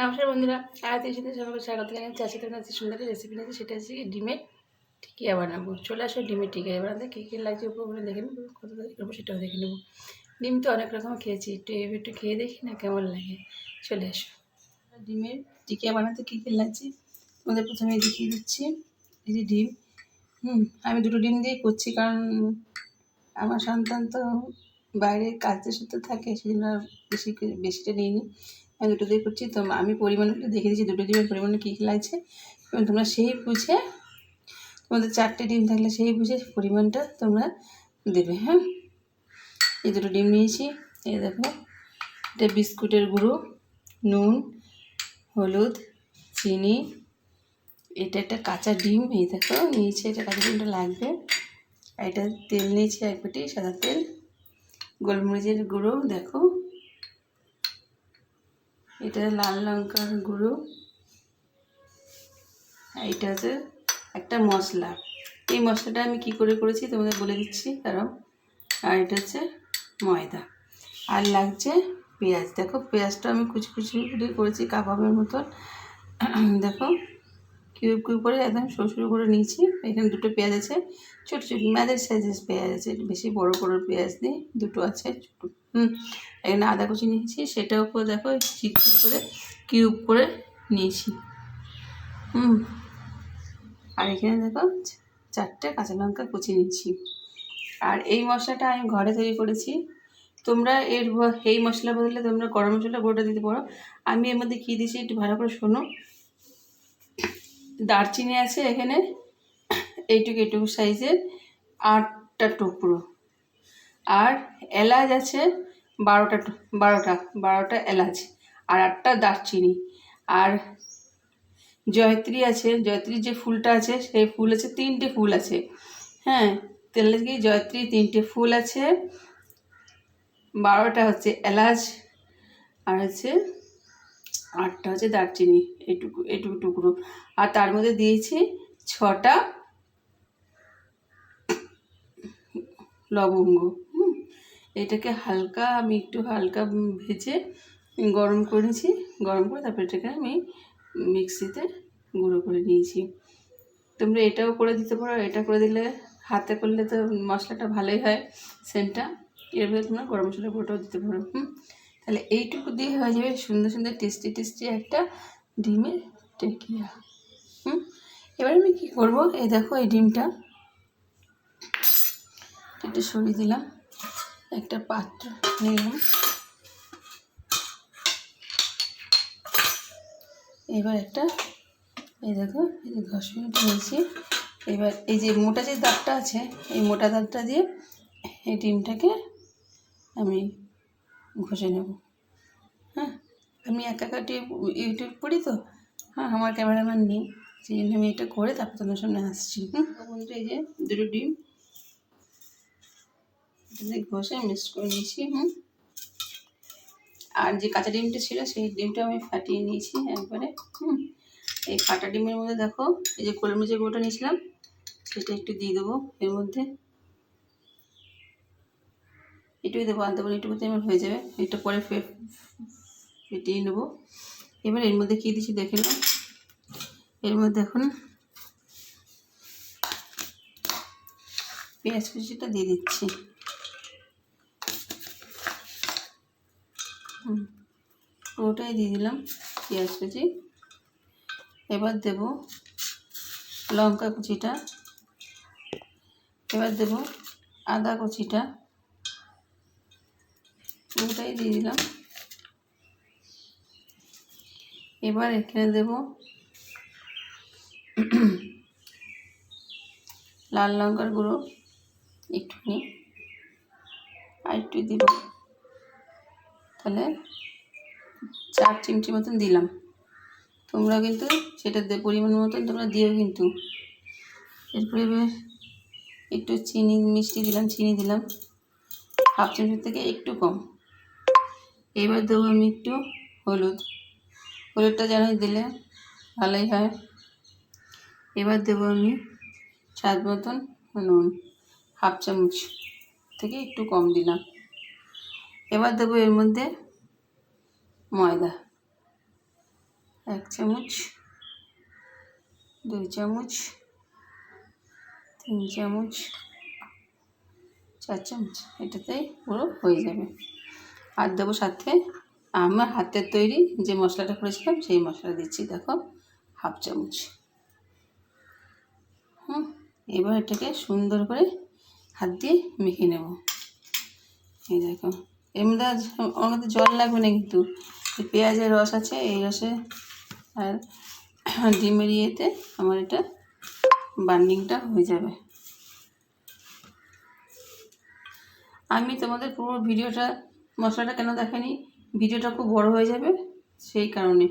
নমস্কার বন্ধুরা। আয়াতের সাথে সবাইকে স্বাগত জানাচ্ছি আজকে তোমার সুন্দর রেসিপি নিয়েছি, সেটা হচ্ছে ডিমের টিকিয়া বানাবো। চলে আসো ডিমের টিকিয়া। বানাতে কী কী লাগছে উপরে দেখে নেব, কত করব সেটাও দেখে নেব। ডিম তো অনেক রকম খেয়েছি, একটু এবার একটু খেয়ে দেখি না কেমন লাগে। চলে আসো। ডিমের টিকিয়া বানাতে কী কী লাগছে, তোমাদের প্রথমে দেখিয়ে দিচ্ছি। এই যে ডিম। হুম, আমি দুটো ডিম দিয়েই করছি, কারণ আমার সন্তান তো বাইরে কাজের সাথে থাকে সেই জন্য আর বেশি বেশিটা নিইনি। আমি দুটো দিয়ে করছি, তো আমি পরিমাণটা দেখে দিচ্ছি দুটো ডিমের পরিমাণে কী কী লাগছে। এবং তোমরা সেই বুঝে, তোমাদের চারটে ডিম থাকলে সেই বুঝে পরিমাণটা তোমরা দেবে হ্যাঁ? এই দুটো ডিম নিয়েছি, এই দেখো, এটা বিস্কুটের গুঁড়ো, নুন, হলুদ, চিনি, এটা একটা কাঁচা ডিম, এই দেখো, নিয়েছি এটা কাঁচা ডিমটা লাগবে। আর এটা তেল নিয়েছি এক বাটি সাদা তেল, গোলমরিচের গুঁড়ো, দেখো। এটা লাল লঙ্কার গুঁড়ো। এটা হচ্ছে একটা মশলা। এই মশলাটা আমি কি করে করেছি তোমাদের বলে দিচ্ছি, কারণ আর এটা হচ্ছে ময়দা। আর লাগছে পেঁয়াজ। দেখো পেঁয়াজটা আমি কুচি কুচি করে করেছি কাবাবের মতন। দেখো কিউব কিউব করে একদম সরু করে নিয়েছি। এখানে দুটো পেঁয়াজ আছে, ছোটো ছোটো মাদের সাইজের পেঁয়াজ আছে, বেশি বড় বড় পেঁয়াজ নেই, দুটো আছে, ছোটো। হুম, এখানে আদা কুচি নিয়েছি সেটার করে দেখো চিট করে কিউব করে নিয়েছি। হুম, আর এখানে দেখো, চারটে কাঁচা লঙ্কা কুচি নিয়েছি আর এই মশলাটা আমি ঘরে তৈরি করেছি। তোমরা এর এই মশলা বদলে তোমরা গরম মশলা গোটা দিতে পারো। আমি এর মধ্যে কী দিয়েছি, একটু ভালো করে শোনো। দারচিনি আছে এখানে, এইটুকু এইটুকু সাইজের আটটা টুকরো। আর এলাচ আছে, বারোটা বারোটা বারোটা এলাচ আর আটটা দারচিনি। আর জয়ত্রী আছে জয়ত্রীর যে ফুলটা আছে, সেই ফুল আছে, তিনটে ফুল আছে। হ্যাঁ তেলে কি জয়ত্রী তিনটে ফুল আছে, বারোটা হচ্ছে এলাচ আর হচ্ছে আটটা হচ্ছে দারচিনি, এটুকু এইটুকু টুকরো। আর তার মধ্যে দিয়েছি ছটা লবঙ্গ। এটাকে হালকা, আমি একটু হালকা ভেজে গরম করেছি। গরম করে তারপর এটাকে আমি মিক্সিতে গুঁড়ো করে নিয়েছি। তোমরা এটাও করে দিতে পারো, এটা করে দিলে হাতে করলে তো মশলাটা ভালোই হয়, সেন্টটা। এর ভিতরে তোমরা গরম মশলা গুঁড়োটাও দিতে পারো, হুম। তাহলে এইটুকু দিয়ে হয়ে যাবে সুন্দর সুন্দর টেস্টি টেস্টি একটা ডিমের টেকিয়া, হুম। এবার আমি কী করব? এই দেখো এই ডিমটা, একটু সরিয়ে দিলাম। একটা পাত্র নিলাম। এবার একটা, এই দেখো, এই যে ঘষণিটা নিয়েছি এবার এই যে মোটা যে দাগটা আছে, এই মোটা দাঁতটা দিয়ে এই ডিমটাকে আমি ঘষে নেব। হ্যাঁ আমি একা কাটি ইউটিউব করি তো। হ্যাঁ আমার ক্যামেরাম্যান নেই, সেই জন্য আমি এটা করে তারপর তোমার সামনে আসছি। হুম, বন্ধুরা, এই যে দুটো ডিম এটাতে ঘষে মিক্স করে নিয়েছি, হুম। আর যে কাঁচা ডিমটা ছিল, সেই ডিমটা আমি ফাটিয়ে নিয়েছি একবারে, হুম। এই ফাটা ডিমের মধ্যে দেখো, এই যে গোলমরিচের গুঁড়োটা নিয়েছিলাম, সেটা একটু দিয়ে দেবো এর মধ্যে। এটুকুই দেবো, আনতে পারি এটুকুতে আমার হয়ে যাবে। এটা পরে ফে- ফেটিয়ে নেব। এবার এর মধ্যে কী দিচ্ছি দেখে নাও। এর মধ্যে এখন পেঁয়াজ কুচিটা দিয়ে দিচ্ছি। পুরোটাই দিয়ে দিলাম, পেঁয়াজ কুচি। এবার দেব লঙ্কা কুচিটা। এবার দেব আদা কুচিটা। পুরোটাই দিয়ে দিলাম। এবার এখানে দেব লাল লঙ্কার গুঁড়ো একটুখানি। আর একটু দিব তাহলে চার চিমটি মতন দিলাম। তোমরা কিন্তু সেটা পরিমাণ মতন তোমরা দিও কিন্তু। এরপরে একটু চিনি, মিষ্টি দিলাম, চিনি দিলাম। হাফ চামচের থেকে একটু কম। এবার দেবো আমি একটু হলুদ। হলুদটা যেন দিলে ভালোই হয়। এবার দেবো আমি স্বাদ মতন নুন। হাফ চামচ থেকে একটু কম দিলাম। এবার দেবো এর মধ্যে ময়দা। এক চামচ, দুই চামচ, তিন চামচ, চার চামচ। এটাতেই পুরো হয়ে যাবে। আর দেবো সাথে আমার হাতের তৈরি যে মশলাটা করেছিলাম, সেই মশলা দিচ্ছি, দেখো, হাফ চামচ। হুম, এবার এটাকে সুন্দর করে হাত দিয়ে মেখে নেব। এই দেখো ওর মধ্যে জল লাগবে না কিন্তু। পেঁয়াজের রস আছে, এই রসে আর ডিমের ইয়েতে আমার এটা বার্নিংটা হয়ে যাবে। আমি তোমাদের পুরো ভিডিওটা, মশলাটা কেন দেখানি ভিডিওটা খুব বড় হয়ে যাবে, সেই কারণে।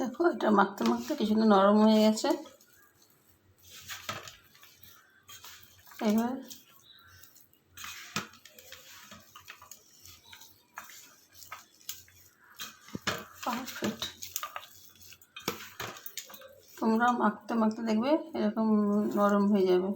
দেখো, এটা মাখতে মাখতে কিছুটা নরম হয়ে গেছে। এবার পারফেক্ট তোমরা মাখতে মাখতে দেখবে এরকম নরম হয়ে যাবে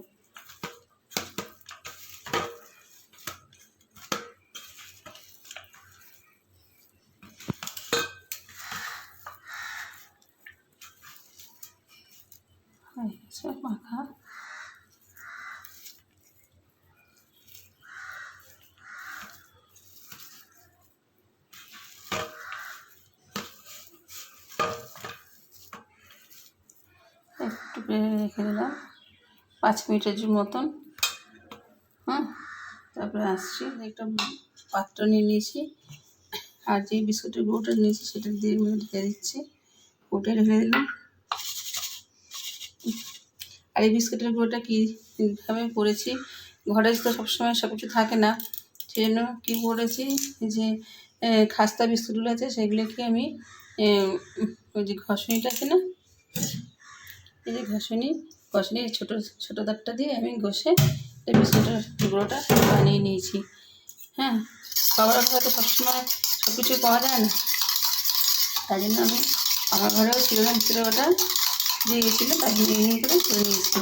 হয়ে গেছে মাখা একটু বেড়ে রেখে দিলাম। পাঁচ মিনিটের মতন। হ্যাঁ? তারপরে আসছি। একটা পাত্র নিয়ে নিয়েছি। আর যে বিস্কুটের গুঁড়োটা নিয়েছি, সেটা দিয়ে আমি ঢেকে দিচ্ছি। ওটা রেখে দিলাম। আর এই বিস্কুটের গুঁড়োটা কীভাবে করেছি ঘরে তো সবসময় সব কিছু থাকে না। সেই জন্য কী করেছি যে খাস্তা বিস্কুটগুলো আছে, সেগুলোকে আমি ওই যে ঘষণিটা আছে না? এই যে ঘষণি ঘষণি ছোটো ছোটো দাগটা দিয়ে আমি ঘষে এই বিস্কুটের গুঁড়োটা বানিয়ে নিয়েছি। হ্যাঁ খাবার ঘরে তো সবসময় সব কিছু পাওয়া যায় না। তাই জন্য আমি আমার ঘরেও ছিল না বিস্কুটের ওটা দিয়ে গেছিল, তাই নিয়ে নিয়ে করে করে নিয়েছি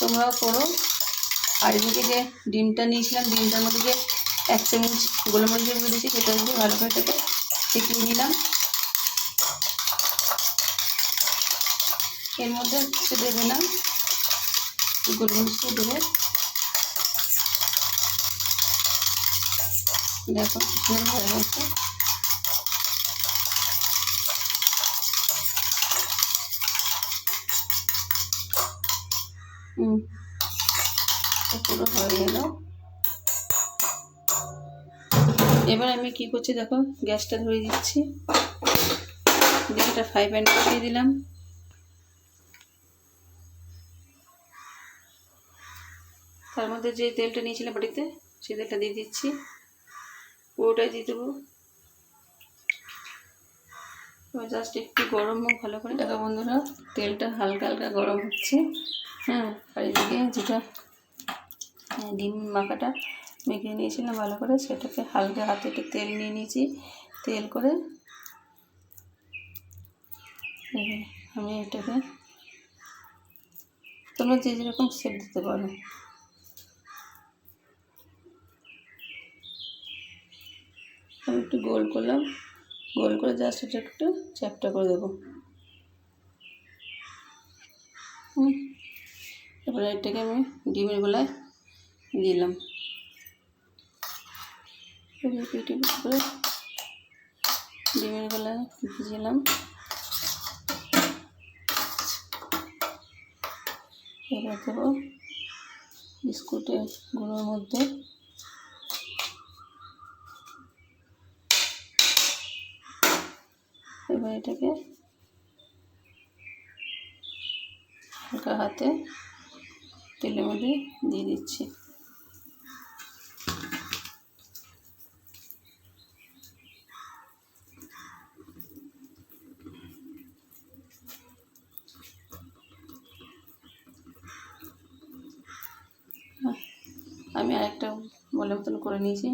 তোমরাও করো। আর এদিকে যে ডিমটা নিয়েছিলাম, ডিমটার মধ্যে যে এক চামচ গোলমরিচের গুঁড়ো দিয়েছি, সেটা দিয়ে ভালো করে টিকিয়ে নিলাম। এর মধ্যে কিছু দেবে না। গোলমরিচটা দেবে। দেখো, সুন্দর হয়ে গেছে। হুম পুরো হয়ে গেল। এবার আমি কি করছি দেখো, গ্যাসটা ধরিয়ে দিচ্ছি। দিয়ে একটা ফ্রাই প্যান দিলাম। তার মধ্যে যে তেলটা নিয়েছিলাম বাড়িতে সেই তেলটা দিয়ে দিচ্ছি। পুরোটাই দিয়ে দেবো। জাস্ট একটু গরম হোক ভালো করে। দেখো বন্ধুরা তেলটা হালকা হালকা গরম হচ্ছে। হ্যাঁ আর এদিকে যেটা হ্যাঁ, ডিম মাখাটা মেখে নিয়েছিলাম ভালো করে সেটাকে হালকা হাতে একটু তেল নিয়ে নিয়েছি। তেল করে আমি এটাকে তোমরা যে যেরকম শেপ দিতে পারো। আমি একটু গোল করলাম। গোল করে জাস্ট এটা একটু চ্যাপটা করে দেবো। হুম। এটাকে আমি ডিমের গোলায় দিলাম। ডিমের গোলায় ভিজিলাম এবার দেবো বিস্কুটের গুঁড়োর মধ্যে এটাকে হালকা হাতে তেলের মধ্যে দিয়ে দিচ্ছি। আমি আরেকটা বলে মতন করে নিয়েছি।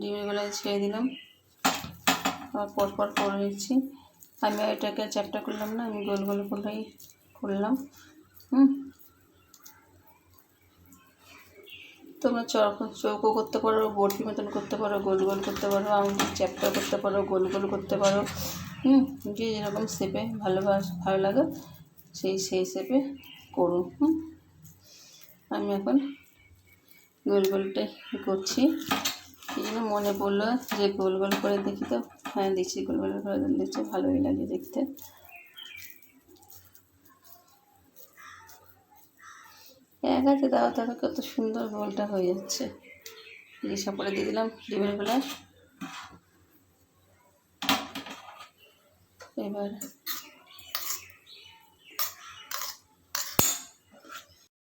ডিমের গলায় ছেড়ে দিলাম। আবার পর পর করে নিচ্ছি। আমি এটাকে চ্যাপটা করলাম না, আমি গোল গোল করেই করলাম। হুম। তোমরা চৌকো করতে পারো বরফি মতন করতে পারো, গোল গোল করতে পারো আঙুল চ্যাপটা করতে পারো, গোল গোল করতে পারো। হুম, যে যেরকম শেপে ভালোবাস ভালো লাগে, সেই সেই শেপে করো। হুম। আমি এখন গোল গোলটাই করছি। এই জন্য মনে পড়ল যে গোল গোল করে দেখি তো। দেখছি গোল গোল করে দেখছি ভালোই লাগে দেখতে। এক আছে দাও দেখো কত সুন্দর গোলটা হয়ে যাচ্ছে। লিসা পরে দিয়ে দিলাম ডিমের বেলায় এবার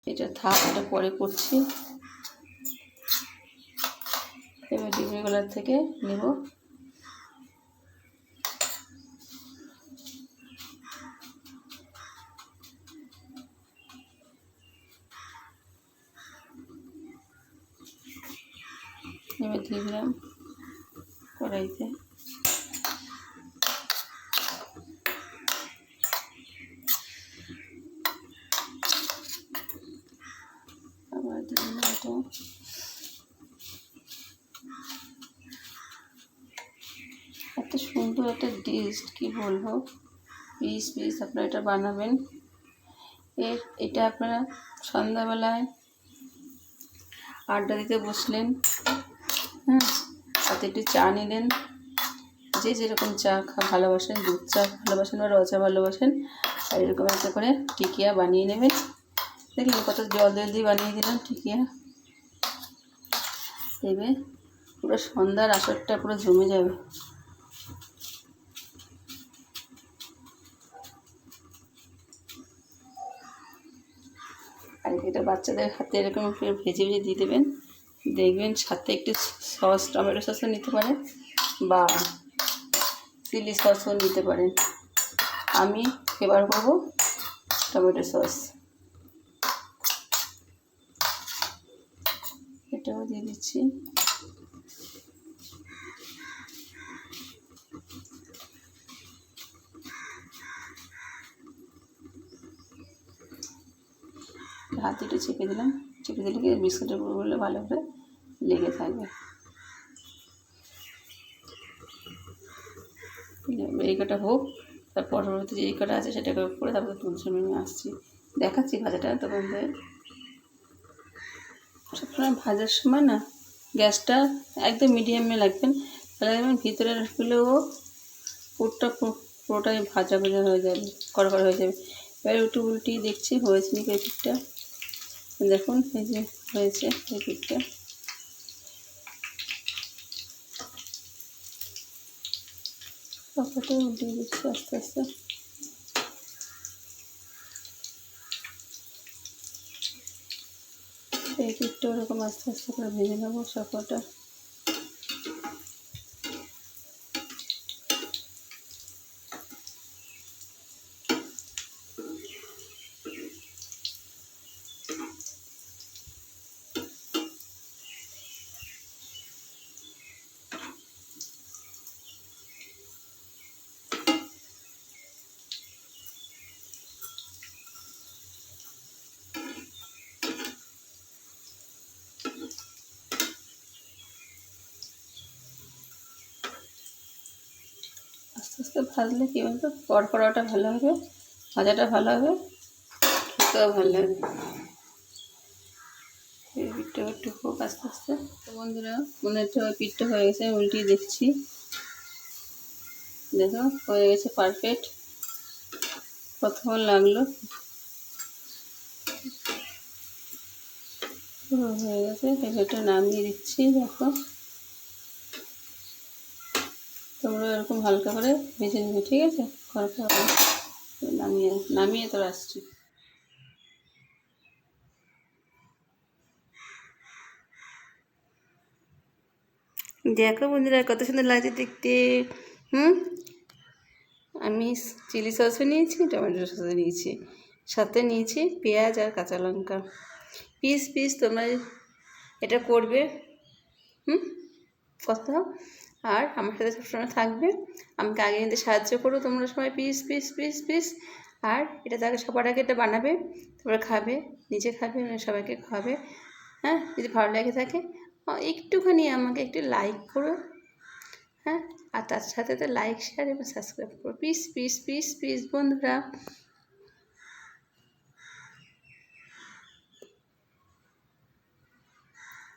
এটা থাক, এটা পরে করছি। এবার ডিমের গোলার থেকে নেব। এবার দিয়ে দিলাম কড়াইতে। আবার দিয়ে দিলাম এটা এত সুন্দর একটা ডিশ কি বলব? পিস পিস আপনারা এটা বানাবেন। এর, এটা আপনারা সন্ধ্যাবেলায় আড্ডা দিতে বসলেন। হ্যাঁ সাথে একটু চা নিলেন যে যেরকম চা খা ভালোবাসেন, দুধ চা ভালোবাসেন বা রচা ভালোবাসেন আর এরকম একটা করে টিকিয়া বানিয়ে নেবেন। দেখলেন কত জল জল দিয়ে বানিয়ে দিলাম টিকিয়া। দেবে পুরো সন্ধ্যার আসরটা পুরো জমে যাবে। আর এটা বাচ্চাদের হাতে এরকম ভেজে ভেজে দিয়ে দেবেন। দেখবেন সাথে একটু সস, টমেটো সসও নিতে পারেন বা চিলি সসও নিতে পারেন। আমি এবার করব টমেটো সস। এটাও দিয়ে দিচ্ছি। হাত একটু চেপে দিলাম। চেপে দিলে বিস্কুটের উপরগুলো ভালো করে লেগে থাকবে। এই কটা হোক, তার পরবর্তী যে এই কটা আছে সেটাকে করে তারপরে তুলসী মেনে আসছি। দেখাচ্ছি ভাজাটা তোমাদের। সবসময় ভাজার সময় না গ্যাসটা একদম মিডিয়ামে রাখবেন, তাহলে দেখবেন ভিতরের হলেও পুরটা পুরোটাই ভাজা ভাজা হয়ে যাবে, কড়কড় হয়ে যাবে। এবার একটু উল্টি দেখছি, হয়েছে নাকি এই দেখুন, এই যে হয়েছে এই সবকটাই উল্টিয়ে দিচ্ছি আস্তে আস্তে। এই একটু ওরকম আস্তে আস্তে করে ভেজে নেব সবকটা। আস্তে ভাজলে কী বলতো? কড়কড়াটা ভালো হবে, ভাজাটা ভালো হবে, খেতেও ভালো লাগবে। পিঠটা একটু হোক আস্তে আস্তে। তো বন্ধুরা, মনে হচ্ছে পিঠটা হয়ে গেছে উল্টিয়ে দেখছি। দেখো, হয়ে গেছে পারফেক্ট কতক্ষণ লাগল। হয়ে গেছে। এবারটা নামিয়ে দিচ্ছি, দেখো। তোমরা এরকম হালকা করে ভেজে নেবে, ঠিক আছে? করে নামিয়ে নামিয়ে তোর আসছি। দেখো বন্ধুরা, কত সুন্দর লাগছে দেখতে। হুম? আমি চিলি সসও নিয়েছি, টমেটো সসও নিয়েছি। সাথে নিয়েছি পেঁয়াজ আর কাঁচা লঙ্কা। পিস পিস তোমরা এটা করবে। হুম? কথা? আর আমার সাথে সবসময় থাকবে। আমাকে আগে নিতে সাহায্য করো, তোমরা সবাই পিস পিস পিস পিস আর এটা তাকে সবার আগে এটা বানাবে, তারপরে খাবে, নিজে খাবে মানে সবাইকে খাবে হ্যাঁ যদি ভালো লেগে থাকে একটুখানি আমাকে একটু লাইক করো। হ্যাঁ আর তার সাথে তো লাইক শেয়ার এবং সাবস্ক্রাইব করো। প্লিজ প্লিজ প্লিজ প্লিজ বন্ধুরা।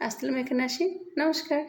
আসলাম এখানে আসি নমস্কার।